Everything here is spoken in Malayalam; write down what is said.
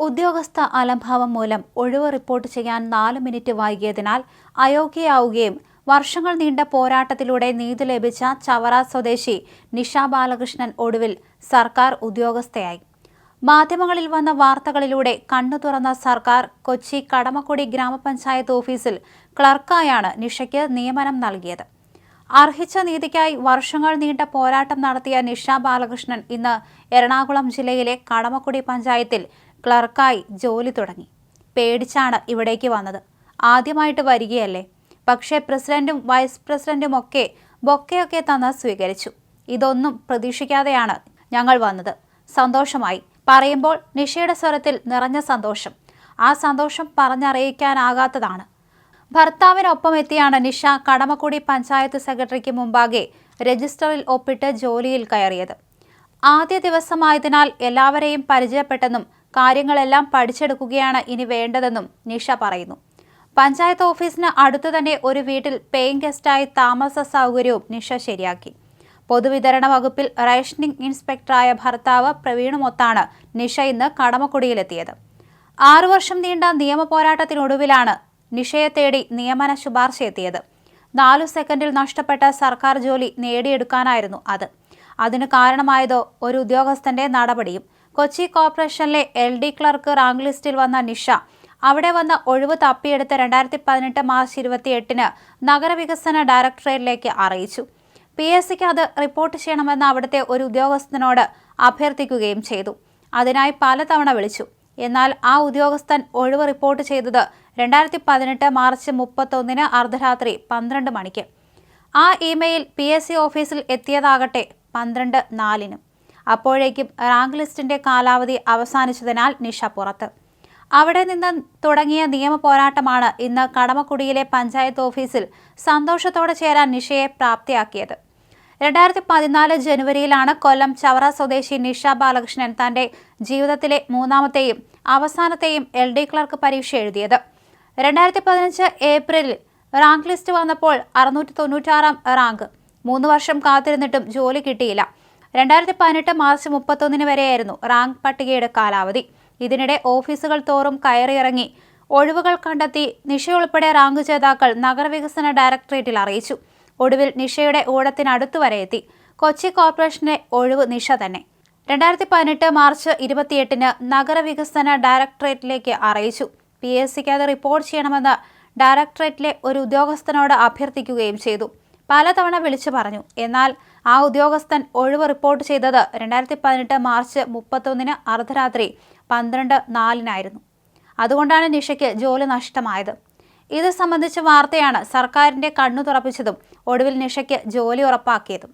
ഉദ്യോഗസ്ഥ അലംഭാവം മൂലം ഒഴിവ് റിപ്പോർട്ട് ചെയ്യാൻ നാല് മിനിറ്റ് വൈകിയതിനാൽ അയോഗ്യയാവുകയും വർഷങ്ങൾ നീണ്ട പോരാട്ടത്തിലൂടെ നീതി ലഭിച്ച ചവറ സ്വദേശി നിഷ ബാലകൃഷ്ണൻ ഒടുവിൽ സർക്കാർ ഉദ്യോഗസ്ഥയായി. മാധ്യമങ്ങളിൽ വന്ന വാർത്തകളിലൂടെ കണ്ണു തുറന്ന സർക്കാർ കൊച്ചി കടമക്കുടി ഗ്രാമപഞ്ചായത്ത് ഓഫീസിൽ ക്ലർക്കായാണ് നിഷയ്ക്ക് നിയമനം നൽകിയത്. അർഹിച്ച നീതിക്കായി വർഷങ്ങൾ നീണ്ട പോരാട്ടം നടത്തിയ നിഷ ബാലകൃഷ്ണൻ ഇന്ന് എറണാകുളം ജില്ലയിലെ കടമക്കുടി പഞ്ചായത്തിൽ ക്ലർക്കായി ജോലി തുടങ്ങി. പേടിച്ചാണ് ഇവിടേക്ക് വന്നത്. ആദ്യമായിട്ട് വരികയല്ലേ? പക്ഷേ പ്രസിഡന്റും വൈസ് പ്രസിഡന്റും ഒക്കെ ബൊക്കെയൊക്കെ തന്ന് സ്വീകരിച്ചു. ഇതൊന്നും പ്രതീക്ഷിക്കാതെയാണ് ഞങ്ങൾ വന്നത്. സന്തോഷമായി. പറയുമ്പോൾ നിഷയുടെ സ്വരത്തിൽ നിറഞ്ഞ സന്തോഷം. ആ സന്തോഷം പറഞ്ഞറിയിക്കാനാകാത്തതാണ്. ഭർത്താവിനൊപ്പം എത്തിയാണ് നിഷ കടമക്കുടി പഞ്ചായത്ത് സെക്രട്ടറിക്ക് മുമ്പാകെ രജിസ്റ്ററിൽ ഒപ്പിട്ട് ജോലിയിൽ കയറിയത്. ആദ്യ ദിവസമായതിനാൽ എല്ലാവരെയും പരിചയപ്പെട്ടെന്നും കാര്യങ്ങളെല്ലാം പഠിച്ചെടുക്കുകയാണ് ഇനി വേണ്ടതെന്നും നിഷ പറയുന്നു. പഞ്ചായത്ത് ഓഫീസിന് അടുത്തു തന്നെ ഒരു വീട്ടിൽ പേയിങ് ഗസ്റ്റായി താമസ സൗകര്യവും നിഷ ശരിയാക്കി. പൊതുവിതരണ വകുപ്പിൽ റേഷനിംഗ് ഇൻസ്പെക്ടറായ ഭർത്താവ് പ്രവീണുമൊത്താണ് നിഷ ഇന്ന് കടമക്കുടിയിലെത്തിയത്. ആറു വർഷം നീണ്ട നിയമ പോരാട്ടത്തിനൊടുവിലാണ് നിഷയെ തേടി നിയമന ശുപാർശ എത്തിയത് നാലു സെക്കൻഡിൽ നഷ്ടപ്പെട്ട സർക്കാർ ജോലി നേടിയെടുക്കാനായിരുന്നു അത്. അതിന് കാരണമായതോ ഒരു ഉദ്യോഗസ്ഥന്റെ നടപടിയും. കൊച്ചി കോർപ്പറേഷനിലെ എൽ ഡി ക്ലർക്ക് റാങ്ക് ലിസ്റ്റിൽ വന്ന നിഷ അവിടെ വന്ന ഒഴിവ് തപ്പിയെടുത്ത് രണ്ടായിരത്തി പതിനെട്ട് മാർച്ച് ഇരുപത്തിയെട്ടിന് നഗരവികസന ഡയറക്ടറേറ്റിലേക്ക് അറിയിച്ചു. പി എസ് സിക്ക് അത് റിപ്പോർട്ട് ചെയ്യണമെന്ന് അവിടുത്തെ ഒരു ഉദ്യോഗസ്ഥനോട് അഭ്യർത്ഥിക്കുകയും ചെയ്തു. അതിനായി പലതവണ വിളിച്ചു. എന്നാൽ ആ ഉദ്യോഗസ്ഥൻ ഒഴിവ് റിപ്പോർട്ട് ചെയ്തത് രണ്ടായിരത്തി പതിനെട്ട് മാർച്ച് മുപ്പത്തൊന്നിന് അർദ്ധരാത്രി പന്ത്രണ്ട് മണിക്ക്. ആ ഇമെയിൽ പി എസ് സി ഓഫീസിൽ എത്തിയതാകട്ടെ പന്ത്രണ്ട് നാലിനും. അപ്പോഴേക്കും റാങ്ക് ലിസ്റ്റിന്റെ കാലാവധി അവസാനിച്ചതിനാൽ നിഷ പുറത്ത്. അവിടെ നിന്ന് തുടങ്ങിയ നിയമ പോരാട്ടമാണ് ഇന്ന് കടമക്കുടിയിലെ പഞ്ചായത്ത് ഓഫീസിൽ സന്തോഷത്തോടെ ചേരാൻ നിഷയെ പ്രാപ്തിയാക്കിയത്. രണ്ടായിരത്തി പതിനാല് ജനുവരിയിലാണ് കൊല്ലം ചവറ സ്വദേശി നിഷ ബാലകൃഷ്ണൻ തന്റെ ജീവിതത്തിലെ മൂന്നാമത്തെയും അവസാനത്തെയും എൽ ഡി ക്ലർക്ക് പരീക്ഷ എഴുതിയത്. രണ്ടായിരത്തി പതിനഞ്ച് ഏപ്രിലിൽ റാങ്ക് ലിസ്റ്റ് വന്നപ്പോൾ അറുന്നൂറ്റി തൊണ്ണൂറ്റാറാം റാങ്ക് മൂന്ന് വർഷം കാത്തിരുന്നിട്ടും ജോലി കിട്ടിയില്ല. രണ്ടായിരത്തി പതിനെട്ട് മാർച്ച് മുപ്പത്തൊന്നിന് വരെയായിരുന്നു റാങ്ക് പട്ടികയുടെ കാലാവധി. ഇതിനിടെ ഓഫീസുകൾ തോറും കയറിയിറങ്ങി. ഒഴിവുകൾ കണ്ടെത്തി നിഷയുൾപ്പെടെ റാങ്ക് ജേതാക്കൾ നഗരവികസന ഡയറക്ടറേറ്റിൽ അറിയിച്ചു. ഒടുവിൽ നിഷയുടെ ഊഴത്തിനടുത്തു വരെ എത്തി. കൊച്ചി കോർപ്പറേഷന്റെ ഒഴിവ് നിഷ തന്നെ. രണ്ടായിരത്തി പതിനെട്ട് മാർച്ച് ഇരുപത്തിയെട്ടിന് നഗരവികസന ഡയറക്ടറേറ്റിലേക്ക് അറിയിച്ചു. പി എസ് സിക്ക് അത് റിപ്പോർട്ട് ചെയ്യണമെന്ന് ഡയറക്ടറേറ്റിലെ ഒരു ഉദ്യോഗസ്ഥനോട് അഭ്യർത്ഥിക്കുകയും ചെയ്തു. പലതവണ വിളിച്ചു പറഞ്ഞു. എന്നാൽ ആ ഉദ്യോഗസ്ഥൻ ഒഴിവ് റിപ്പോർട്ട് ചെയ്തത് രണ്ടായിരത്തി പതിനെട്ട് മാർച്ച് മുപ്പത്തൊന്നിന് അർദ്ധരാത്രി പന്ത്രണ്ട് നാലിനായിരുന്നു. അതുകൊണ്ടാണ് നിഷയ്ക്ക് ജോലി നഷ്ടമായത്. ഇത് സംബന്ധിച്ച വാർത്തയാണ് സർക്കാരിന്റെ കണ്ണു തുറപ്പിച്ചതും ഒടുവിൽ നിഷയ്ക്ക് ജോലി ഉറപ്പാക്കിയതും.